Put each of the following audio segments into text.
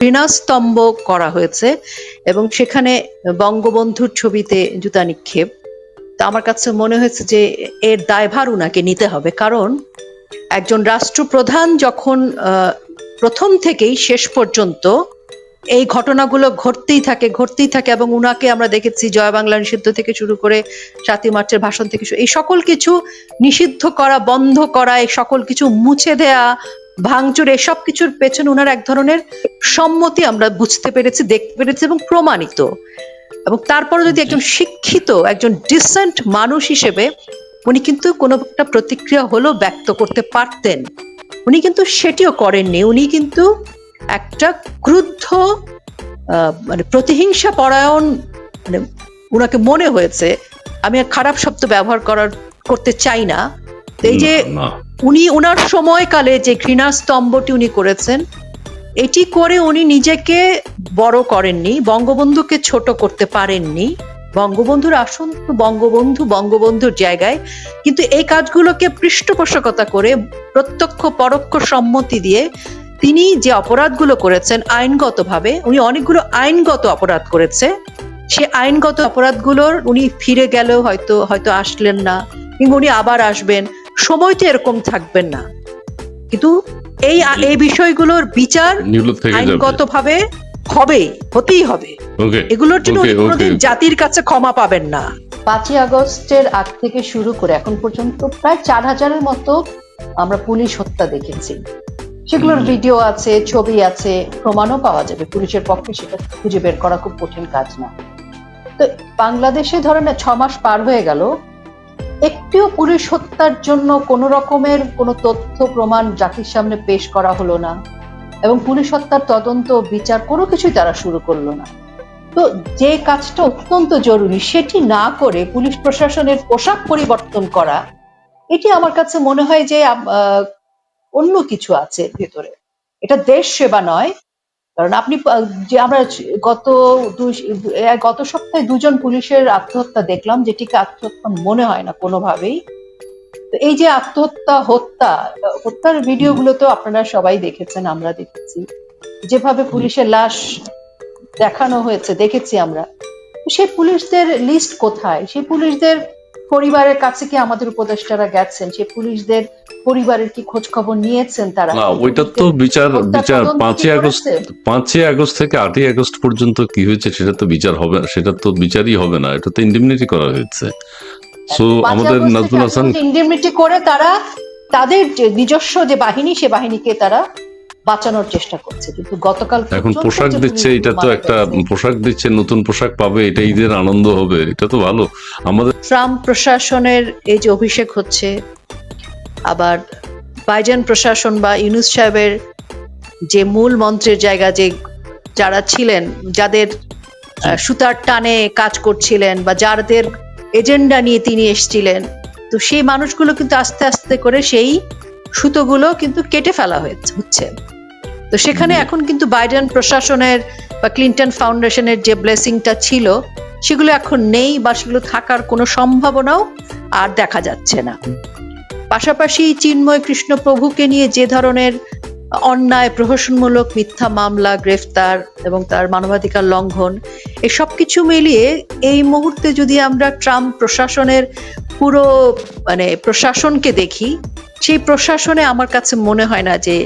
ঘৃণাস্তম্ভ করা হয়েছে এবং সেখানে বঙ্গবন্ধুর ছবিতে জুতা নিক্ষেপ। তা আমার কাছে মনে হয়েছে যে এর দায়ভার উনাকে নিতে হবে, কারণ একজন রাষ্ট্রপ্রধান যখন প্রথম থেকেই শেষ পর্যন্ত এই ঘটনাগুলো ঘটতেই থাকে ঘটতেই থাকে এবং উনাকে আমরা দেখেছি জয় বাংলা নিষিদ্ধ থেকে শুরু করে সাতই মার্চের ভাষণ থেকে এই সকল কিছু নিষিদ্ধ করা, বন্ধ করা, এই সকল কিছু মুছে দেয়া ভাঙচুর এসব কিছুর পেছনে ওনার এক ধরনের সম্মতি আমরা বুঝতে পেরেছি দেখতে পেরেছি এবং প্রমাণিত। এবং তারপরে যদি একজন শিক্ষিত একজন ডিসেন্ট মানুষ হিসেবে উনি কিন্তু কোনো একটা প্রতিক্রিয়া হলেও ব্যক্ত করতে পারতেন। উনি কিন্তু সেটিও করেননি। উনি কিন্তু একটা ক্রুদ্ধ আহ, মানে প্রতিহিংসা পরায়ণ মানে উনাকে মনে হয়েছে আমি খারাপ শব্দ ব্যবহার করার করতে চাই না। এই যে উনি ওনার সময়কালে যে ঘৃণা স্তম্ভটি উনি করেছেন, এটি করে উনি নিজেকে বড় করেননি, বঙ্গবন্ধুকে ছোট করতে পারেননি। বঙ্গবন্ধুর আসন বঙ্গবন্ধু, বঙ্গবন্ধুর জায়গায়। কিন্তু এই কাজগুলোকে পৃষ্ঠপোষকতা করে, প্রত্যক্ষ পরোক্ষ সম্মতি দিয়ে তিনি যে অপরাধগুলো করেছেন আইনগতভাবে, উনি অনেকগুলো আইনগত অপরাধ করেছে। সে আইনগত অপরাধগুলোর উনি ফিরে গেলেও হয়তো হয়তো আসলেন না, কিংবা উনি আবার আসবেন। সময়টা এরকম থাকবেন না। কিন্তু এই এই বিষয়গুলোর বিচার আইনগতভাবে হবে হতেই হবে। এগুলোর জন্য. কোনোদিন জাতির কাছে ক্ষমা পাবেন না। পাঁচই আগস্টের আগ থেকে শুরু করে এখন পর্যন্ত প্রায় চার হাজারের মতো আমরা পুলিশ হত্যা দেখেছি। সেগুলোর ভিডিও আছে ছবি আছে প্রমাণও পাওয়া যাবে। পুলিশের পক্ষে সেটা খুঁজে বের করা খুব কঠিন কাজ না। তো বাংলাদেশে ধরেন না ছ মাস পার হয়ে গেল একটিও পুলিশ হত্যার জন্য কোনো রকমের কোনো তথ্য, প্রমাণ জাতির সামনে পেশ করা হলো না এবং পুলিশ হত্যার তদন্ত বিচার কোনো কিছুই তারা শুরু করল না। তো যে কাজটা অত্যন্ত জরুরি, সেটি না করে পুলিশ প্রশাসনের পোশাক পরিবর্তন করা, এটি আমার কাছে মনে হয় যে অন্য কিছু আছে ভেতরে। এটা দেশ সেবা নয় কারণ আপনি যে আমরা গত গত সপ্তাহে দুজন পুলিশের আত্মহত্যা দেখলাম যেটিকে আত্মহত্যা মনে হয় না কোনোভাবেই। তো এই যে আত্মহত্যা, হত্যা, হত্যার ভিডিওগুলো তো আপনারা সবাই দেখেছেন, আমরা দেখেছি। যেভাবে পুলিশের লাশ দেখানো হয়েছে, দেখেছি আমরা। সেই পুলিশদের লিস্ট কোথায়? সেই পুলিশদের পরিবারের কাছে কি আমাদের উপদেষ্টারা গেছেন? সেই পুলিশদের পরিবারের কি খোঁজ খবর নিয়েছেন তারা? না ওইটা তো বিচার বিচার পাঁচই আগস্ট পাঁচই আগস্ট থেকে আটই আগস্ট পর্যন্ত কি হয়েছে সেটা তো বিচার হবে না সেটা তো বিচারই হবে না এটা তো ইন্ডিমনিটি করা হয়েছে। সো আমাদের নাজমুল হাসান ইন্ডিমনিটি করে তারা তাদের যে নিজস্ব যে বাহিনী সে বাহিনীকে তারা বাঁচানোর চেষ্টা করছে কিন্তু গতকাল এখন পোশাক দিচ্ছে এটা তো একটা পোশাক দিচ্ছে নতুন পোশাক পাবে এটা ঈদের আনন্দ হবে এটা তো ভালো। আমাদের ট্রাম্প প্রশাসনের এই যে অভিষেক হচ্ছে আবার বাইডেন প্রশাসন বা ইউনুস সাহেবের যে মূল মন্ত্রের জায়গা যে যারা ছিলেন যাদের সুতার টানে কাজ করছিলেন বা যাদের এজেন্ডা নিয়ে তিনি এসেছিলেন তো সেই মানুষগুলো কিন্তু আস্তে আস্তে করে সেই সুতোগুলো কিন্তু কেটে ফেলা হয়েছে হচ্ছে তো সেখানে এখন কিন্তু বাইডেন প্রশাসনের বা ক্লিন্টন ফাউন্ডেশনের যে ব্লেসিংটা ছিল সেগুলো এখন নেই বা সেগুলো থাকার কোনো সম্ভাবনাও আর দেখা যাচ্ছে না। পাশাপাশি চিন্ময় কৃষ্ণ প্রভুকে নিয়ে যে ধরনের অন্যায় প্রহসনমূলক মিথ্যা মামলা গ্রেফতার এবং তার মানবাধিকার লঙ্ঘন এই সব কিছু মিলিয়ে এই মুহূর্তে যদি আমরা ট্রাম্প প্রশাসনের পুরো মানে প্রশাসনকে দেখি সেই প্রশাসনে আমার কাছে মনে হয় না যে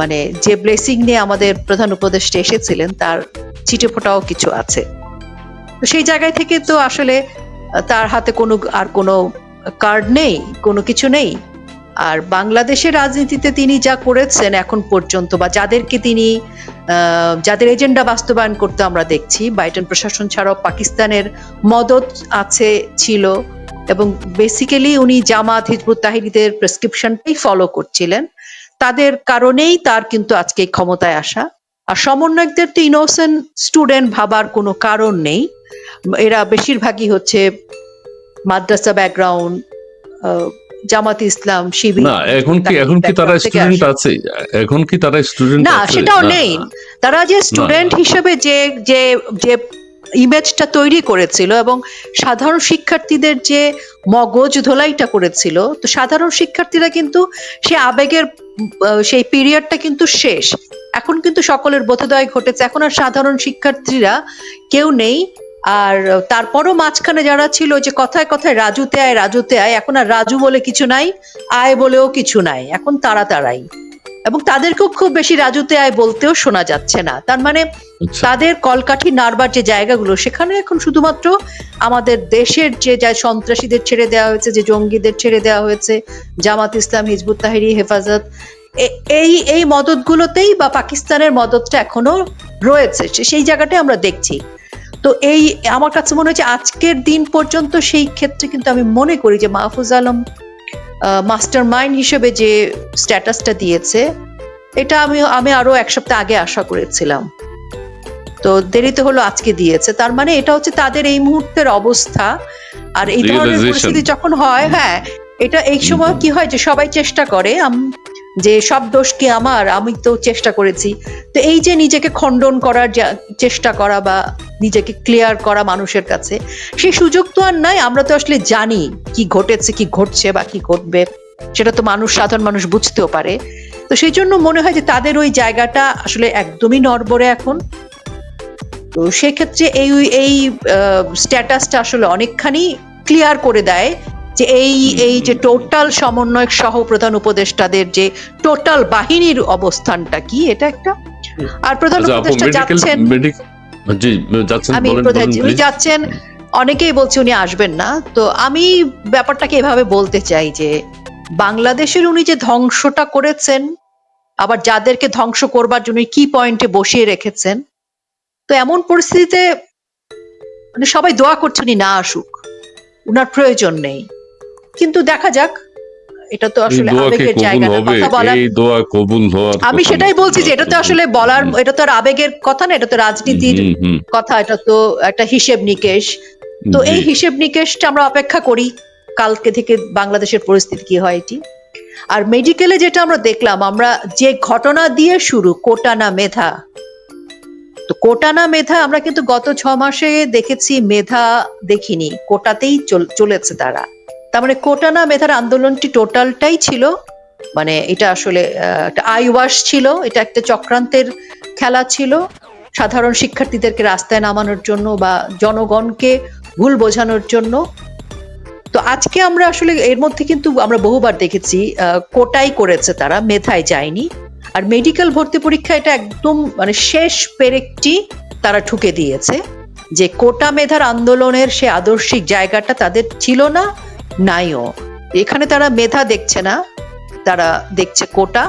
মানে যে ব্লেসিং নিয়ে আমাদের প্রধান উপদেষ্টা এসেছিলেন, তার ছিটে ফোটাও কিছু আছে। তো সেই জায়গায় থেকে তো আসলে তার হাতে কোনো আর কোনো কার্ড নেই, কোনো কিছু নেই। আর বাংলাদেশের রাজনীতিতে তিনি যা করেছেন এখন পর্যন্ত, বা যাদেরকে তিনি যাদের এজেন্ডা বাস্তবায়ন করতে আমরা দেখছি বাইডেন প্রশাসন ছাড়াও পাকিস্তানের মদত আছে, ছিল। এবং বেসিক্যালি উনি জামাত হিজবুত তাহিরিদের প্রেসক্রিপশনটাই ফলো করছিলেন। তাদের কারণেই তার কিন্তু আজকে ক্ষমতায় আসা। আর সমন্বয়কদের তো ইনোসেন্ট স্টুডেন্ট ভাবার কোনো কারণ নেই। এরা বেশিরভাগই হচ্ছে মাদ্রাসা ব্যাকগ্রাউন্ড জামাত ইসলাম শিবির। না এখন কি এখন কি তারা স্টুডেন্ট আছে? এখন কি তারা স্টুডেন্ট না সেটাও নেই। তারা যে স্টুডেন্ট হিসেবে যে যে যে ইমেজটা তৈরি করেছিল এবং সাধারণ শিক্ষার্থীদের যে মগজ, ধোলাইটা করেছিল, তো সাধারণ শিক্ষার্থীরা কিন্তু সে আবেগের সেই পিরিয়ডটা কিন্তু শেষ। এখন কিন্তু সকলের বোধোদয় ঘটেছে। এখন আর সাধারণ শিক্ষার্থীরা কেউ নেই। আর তারপরও মাঝখানে যারা ছিল যে কথায় কথায় রাজুতে আয় রাজুতে আয়, এখন আর রাজু বলে কিছু নাই, আয় বলেও কিছু নাই। এখন তারা তারাই। এবং তাদেরকেও খুব বেশি রাজুতে আয় বলতেও শোনা যাচ্ছে না। তার মানে আচ্ছা। তাদের কলকাঠি নাড়বার যে জায়গাগুলো সেখানে এখন শুধুমাত্র আমাদের দেশের যে যা সন্ত্রাসীদের ছেড়ে দেওয়া হয়েছে যে জঙ্গিদের ছেড়ে দেওয়া হয়েছে জামাত ইসলাম হিজবুত তাহিরি হেফাজত এই এই মদতগুলোতেই বা পাকিস্তানের মদতটা এখনও রয়েছে। সেই জায়গাটাই আমরা দেখছি। তো এই আমার কাছে মনে হচ্ছে আজকের দিন পর্যন্ত সেই ক্ষেত্রে কিন্তু আমি মনে করি যে মাহফুজ আলম মাস্টার মাইন্ড হিসেবে যে স্ট্যাটাসটা দিয়েছে এটা আমি আমি আরও এক সপ্তাহ আগে আশা করেছিলাম। তো দেরিতে হলো আজকে দিয়েছে। তার মানে এটা হচ্ছে তাদের এই মুহূর্তের অবস্থা। আর এই ধরনের পরিস্থিতি যখন হয় হ্যাঁ এটা এই সময় কি হয় যে সবাই চেষ্টা করে আম- যে সব দোষ কি আমার? আমি তো চেষ্টা করেছি। তো এই যে নিজেকে খণ্ডন করার চেষ্টা করা বা নিজেকে ক্লিয়ার করা মানুষের কাছে, সেই সুযোগ তো আর নাই। আমরা তো আসলে জানি কি ঘটেছে, কি ঘটছে বা কি ঘটবে। সেটা তো মানুষ, সাধারণ মানুষ বুঝতেও পারে। তো সেই জন্য মনে হয় যে তাদের ওই জায়গাটা আসলে একদমই নড়বড়ে এখন। তো সেক্ষেত্রে এই এই স্ট্যাটাসটা আসলে অনেকখানি ক্লিয়ার করে দেয়। যে এই এই যে টোটাল সমন্বয়ক সহ প্রধান উপদেষ্টাদের যে টোটাল বাহিনীর অবস্থানটা কি এটা একটা? আর প্রধান আচ্ছা উপদেষ্টা যাচ্ছেন? আমি উনি যাচ্ছেন অনেকেই বলছে উনি আসবেন না। তো আমি ব্যাপারটাকে এভাবে বলতে চাই যে বাংলাদেশের উনি যে ধ্বংসটা করেছেন আবার যাদেরকে ধ্বংস করবার জন্য কি পয়েন্টে বসিয়ে রেখেছেন তো এমন পরিস্থিতিতে মানে সবাই দোয়া করছে উনি না আসুক। উনার প্রয়োজন নেই। কিন্তু দেখা যাক এটা তো আসলে আবেগের জায়গা না, কথা বলার এই দোয়া কবুল হওয়ার আমি সেটাই বলছি যে এটা তো আসলে বলার এটা তো আর আবেগের কথা না এটা তো রাজনীতির কথা এটা তো একটা হিসেব নিকেশ। তো এই হিসেব নিকেশটা আমরা অপেক্ষা করি কালকে থেকে বাংলাদেশের পরিস্থিতি কি হয় এটি। আর মেডিকেলে যেটা আমরা দেখলাম আমরা যে ঘটনা দিয়ে শুরু কোটানা মেধা। তো কোটানা মেধা আমরা কিন্তু গত ছ মাসে দেখেছি মেধা দেখিনি কোটাতেই চলেছে তারা। তার মানে কোটানা মেধার আন্দোলনটি টোটালটাই ছিল মানে এটা আসলে একটা আই ওয়াশ ছিল, এটা একটা চক্রান্তের খেলা ছিল। সাধারণ শিক্ষার্থীদেরকে রাস্তায় নামানোর জন্য বা জনগণকে ভুল বোঝানোর জন্য। তো আজকে আমরা আসলে এর মধ্যে কিন্তু আমরা বহুবার দেখেছি কোটাই করেছে তারা, মেধায় যায়নি। আর মেডিকেল ভর্তি পরীক্ষা এটা একদম মানে শেষ পেরেকটি তারা ঠুকে দিয়েছে, যে কোটা মেধার আন্দোলনের সে আদর্শিক জায়গাটা তাদের ছিল না নাইও। এখানে তারা মেধা দেখছে না, তারা দেখছে কোটা,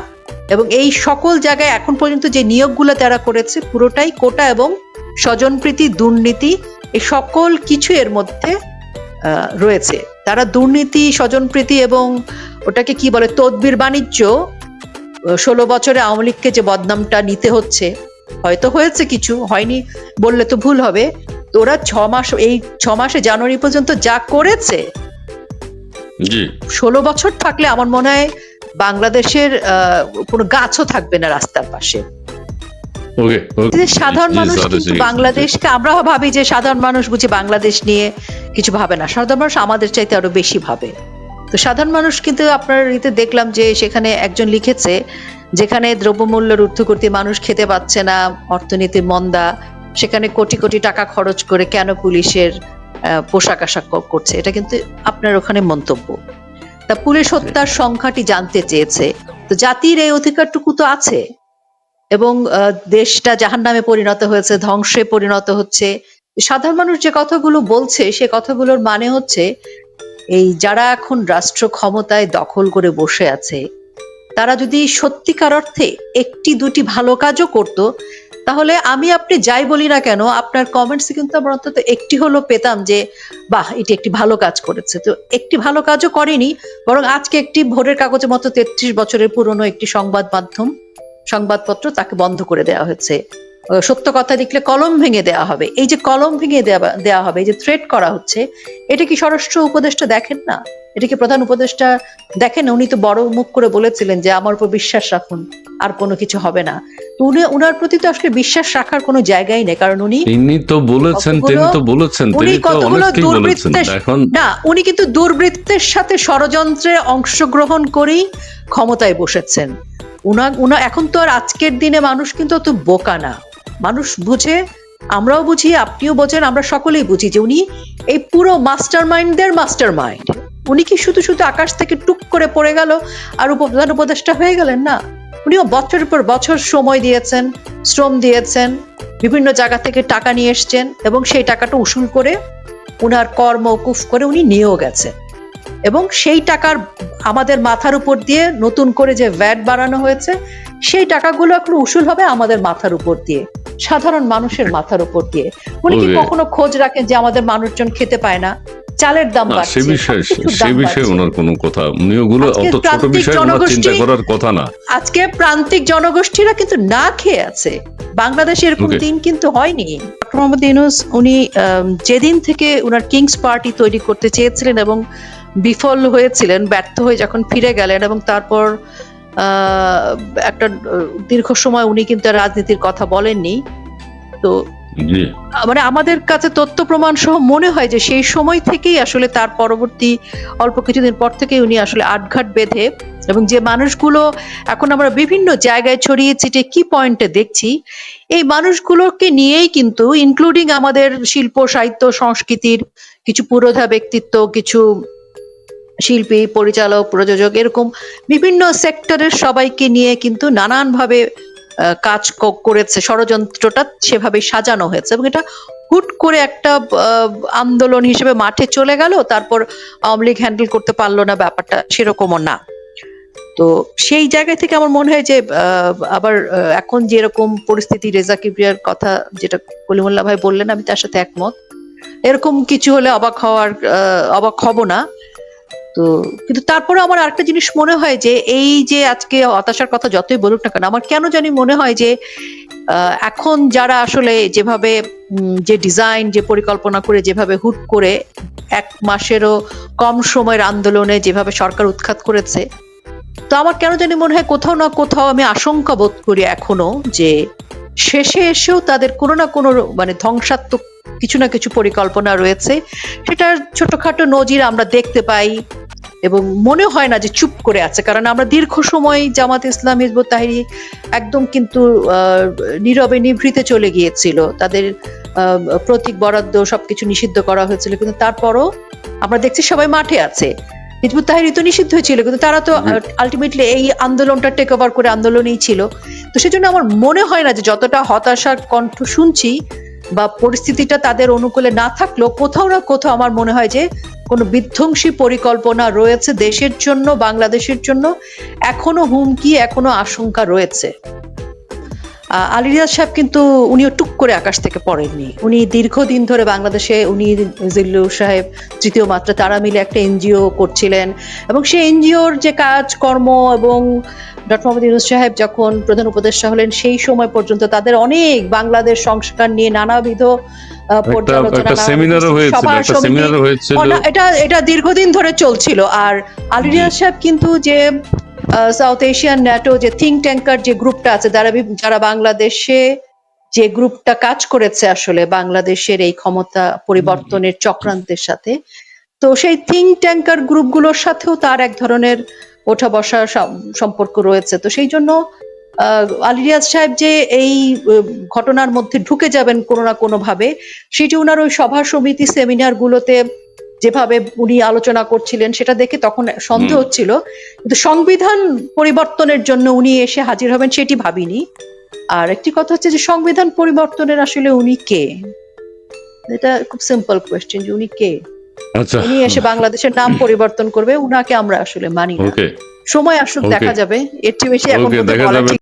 এবং এই সকল জায়গায় এখন পর্যন্ত যে নিয়োগগুলো তারা করেছে, পুরোটাই কোটা এবং স্বজনপ্রীতি, দুর্নীতি, এই সকল কিছু এর মধ্যে রয়েছে। তারা দুর্নীতি, স্বজনপ্রীতি এবং ওটাকে কি বলে, তদবির বাণিজ্য ষোলো বছরে আওয়ামী লীগকে যে বদনামটা নিতে হচ্ছে, হয়তো হয়েছে কিছু, হয়নি বললে তো ভুল হবে। ওরা ছ মাস, এই ছ মাসে জানুয়ারি পর্যন্ত যা করেছে ষোলো বছর থাকলে আমার মনে হয় বাংলাদেশের কোনো গাছও থাকবে না রাস্তার পাশে। সাধারণ মানুষ কিন্তু বাংলাদেশকে আমরা ভাবি যে সাধারণ মানুষ বুঝি বাংলাদেশ নিয়ে কিছু ভাবে না। সাধারণ মানুষ আমাদের চাইতে আরও বেশি ভাবে। তো সাধারণ মানুষ কিন্তু আপনার ইতে দেখলাম যে সেখানে একজন লিখেছে যেখানে দ্রব্যমূল্যের ঊর্ধ্বগতি মানুষ খেতে পাচ্ছে না অর্থনীতির মন্দা সেখানে কোটি কোটি টাকা খরচ করে কেন পুলিশের পোশাক আশাক করছে। এটা কিন্তু আপনার ওখানে মন্তব্য। তা পুলিশ হত্যার সংখ্যাটি জানতে চেয়েছে। তো জাতির এই অধিকারটুকু তো আছে। এবং দেশটা জাহান নামে পরিণত হয়েছে ধ্বংসে পরিণত হচ্ছে। সাধারণ মানুষ যে কথাগুলো বলছে সে কথাগুলোর মানে হচ্ছে এই যারা এখন রাষ্ট্র ক্ষমতায় দখল করে বসে আছে তারা যদি সত্যিকার অর্থে একটি দুটি ভালো কাজও করত তাহলে আমি আপনি যাই বলি না কেন, আপনার কমেন্টস কিন্তু আমরা অন্তত একটি হলো পেতাম যে, বাহ, এটি একটি ভালো কাজ করেছে। তো একটি ভালো কাজও করেনি, বরং আজকে একটি ভোরের কাগজের মতো তেত্রিশ বছরের পুরনো একটি সংবাদ মাধ্যম, সংবাদপত্র তাকে বন্ধ করে দেওয়া হয়েছে। সত্য কথা লিখলে কলম ভেঙে দেওয়া হবে। এই যে কলম ভেঙে দেওয়া দেওয়া হবে এই যে থ্রেট করা হচ্ছে এটা কি স্বরাষ্ট্র উপদেষ্টা দেখেন না? এটা কি প্রধান উপদেষ্টা দেখেন? উনি তো বড় মুখ করে বলেছিলেন যে আমার উপর বিশ্বাস রাখুন আর কোনো কিছু হবে না। তো উনি উনার প্রতি তো আসলে বিশ্বাস রাখার কোনো জায়গাই নেই কারণ উনি তিনি তো বলেছেন তিনি তো বলেছেন উনি তিনি তো কতগুলো বলেছেন। দুর্বৃত্তের- এখন না উনি কিন্তু দুর্বৃত্তের সাথে ষড়যন্ত্রে অংশগ্রহণ করেই ক্ষমতায় বসেছেন। উনা উনা এখন তো আর আজকের দিনে মানুষ কিন্তু অত বোকা না। মানুষ বুঝে, আমরাও বুঝি, আপনিও বোঝেন, আমরা সকলেই বুঝি যে উনি এই পুরো মাস্টার মাইন্ডদের মাস্টার মাইন্ড উনি কি শুধু শুধু আকাশ থেকে টুক করে পড়ে গেল আর উপ- প্রধান উপদেষ্টা হয়ে গেলেন? না। উনিও বছরের পর বছর সময় দিয়েছেন, শ্রম দিয়েছেন, বিভিন্ন জায়গা থেকে টাকা নিয়ে এসছেন এবং সেই টাকাটা উসুল করে উনার কর মৌকুফ করে উনি নিয়েও গেছেন। এবং সেই টাকার আমাদের মাথার উপর দিয়ে নতুন করে যে ভ্যাট বাড়ানো হয়েছে, সেই টাকাগুলো এখন উসুল হবে আমাদের মাথার উপর দিয়ে। সাধারণ মানুষের মাথার উপর দিয়ে। উনি কি কখনো খোঁজ রাখেন যে আমাদের মানুষজন খেতে পায় না? চালের দাম বাড়ছে সে বিষয়ে সে বিষয়ে ওনার কোনো কথা। উনি ওগুলো অত ছোট বিষয় ওনার চিন্তা করার কথা না। আজকে প্রান্তিক জনগোষ্ঠীরা কিন্তু না খেয়ে আছে। বাংলাদেশে এরকম দিন কিন্তু হয়নি। ডক্টর মোহাম্মদ ইউনুস উনি যেদিন থেকে উনার কিংস পার্টি তৈরি করতে চেয়েছিলেন এবং বিফল হয়েছিলেন ব্যর্থ হয়ে যখন ফিরে গেলেন এবং তারপর একটা দীর্ঘ সময় উনি কিন্তু রাজনীতির কথা বলেননি। তো মানে আমাদের কাছে তথ্য প্রমাণ সহ মনে হয় যে সেই সময় থেকেই আসলে তার পরবর্তী অল্প কিছুদিন পর থেকে উনি আসলে আটঘাট বেঁধে এবং যে মানুষগুলো এখন আমরা বিভিন্ন জায়গায় ছড়িয়ে ছিটে কি পয়েন্টে দেখছি এই মানুষগুলোকে নিয়েই কিন্তু ইনক্লুডিং আমাদের শিল্প সাহিত্য সংস্কৃতির কিছু পুরোধা ব্যক্তিত্ব কিছু শিল্পী, পরিচালক, প্রযোজক এরকম বিভিন্ন সেক্টরের সবাইকে নিয়ে কিন্তু নানানভাবে কাজ করেছে। ষড়যন্ত্রটা সেভাবে সাজানো হয়েছে এবং এটা হুট করে একটা আন্দোলন হিসেবে মাঠে চলে গেল। তারপর আওয়ামী লীগ হ্যান্ডেল করতে পারল না ব্যাপারটা, সেরকমও না। তো সেই জায়গা থেকে আমার মনে হয় যে আবার এখন যে এরকম পরিস্থিতি, রেজা কিবরিয়ার কথা যেটা কলিমুল্লাহ ভাই বললেন, আমি তার সাথে একমত। এরকম কিছু হলে অবাক হওয়ার অবাক হব না। তো কিন্তু তারপরে আমার আরেকটা জিনিস মনে হয় যে এই যে আজকে হতাশার কথা যতই বলুক না কেন, আমার কেন জানি মনে হয় যে এখন যারা আসলে যেভাবে যে ডিজাইন যে পরিকল্পনা করে যেভাবে হুট করে এক মাসেরও কম সময়ের আন্দোলনে যেভাবে সরকার উৎখাত করেছে, তো আমার কেন জানি মনে হয় কোথাও না কোথাও আমি আশঙ্কা বোধ করি এখনও যে শেষে এসেও তাদের কোনো না কোনো মানে ধ্বংসাত্মক কিছু না কিছু পরিকল্পনা রয়েছে। সেটার ছোটখাটো নজির আমরা দেখতে পাই। এবং মনে হয় না যে চুপ করে আছে কারণ আমরা দীর্ঘ সময় জামাত ইসলাম হিজবুত তাহিরি একদম কিন্তু নীরবে নিভৃতে চলে গিয়েছিল। তাদের প্রতীক বরাদ্দ সবকিছু নিষিদ্ধ করা হয়েছিল কিন্তু তারপরও আমরা দেখছি সবাই মাঠে আছে। হিজবুত তাহিরি তো নিষিদ্ধ হয়েছিল কিন্তু তারা তো। আলটিমেটলি এই আন্দোলনটা টেক ওভার করে আন্দোলনেই ছিল। তো সেজন্য আমার মনে হয় না যে যতটা হতাশার কণ্ঠ শুনছি বা পরিস্থিতিটা তাদের অনুকূলে না থাকলেও কোথাও না কোথাও আমার মনে হয় যে কোনো বিধ্বংসী পরিকল্পনা রয়েছে দেশের জন্য, বাংলাদেশের জন্য। এখনও হুমকি, এখনও আশঙ্কা রয়েছে। আলী রিয়াজ সাহেব কিন্তু উনিও টুক করে আকাশ থেকে পড়েননি। উনি দীর্ঘদিন ধরে বাংলাদেশে উনি জিল্লু সাহেব তৃতীয় মাত্রা তারা মিলে একটা এনজিও করছিলেন এবং সেই এনজিওর যে কাজ কর্ম এবং ডক্টর মোহাম্মদ ইউনুস সাহেব যখন প্রধান উপদেষ্টা হলেন সেই সময় পর্যন্ত তাদের অনেক বাংলাদেশ সংস্কার নিয়ে নানাবিধ এটা এটা দীর্ঘদিন ধরে চলছিল। আর আলী রিয়াজ সাহেব কিন্তু যে সাউথ এশিয়ান ন্যাটো যে থিঙ্ক ট্যাঙ্কার যে গ্রুপটা আছে, যারা যারা বাংলাদেশে যে গ্রুপটা কাজ করেছে আসলে বাংলাদেশের এই ক্ষমতা পরিবর্তনের চক্রান্তের সাথে, তো সেই থিঙ্ক ট্যাঙ্কার গ্রুপগুলোর সাথেও তার এক ধরনের ওঠা বসা সম্পর্ক রয়েছে। তো সেই জন্য আলী রিয়াজ সাহেব যে এই ঘটনার মধ্যে ঢুকে যাবেন কোনো না কোনো ভাবে সেটি ওনার ওই সভা সমিতি সেমিনার গুলোতে যেভাবে উনি আলোচনা করছিলেন সেটা দেখে তখন সন্দেহ হচ্ছিল। কিন্তু সংবিধান পরিবর্তনের জন্য উনি এসে হাজির হবেন সেটি ভাবিনি। আর একটি কথা হচ্ছে যে সংবিধান পরিবর্তনের আসলে উনি কে? এটা খুব সিম্পল কোয়েশ্চেন যে উনি কে? আচ্ছা। উনি এসে বাংলাদেশের নাম পরিবর্তন করবে উনাকে আমরা আসলে মানি না। সময় আসুক দেখা যাবে। এর চেয়ে বেশি এখন বলা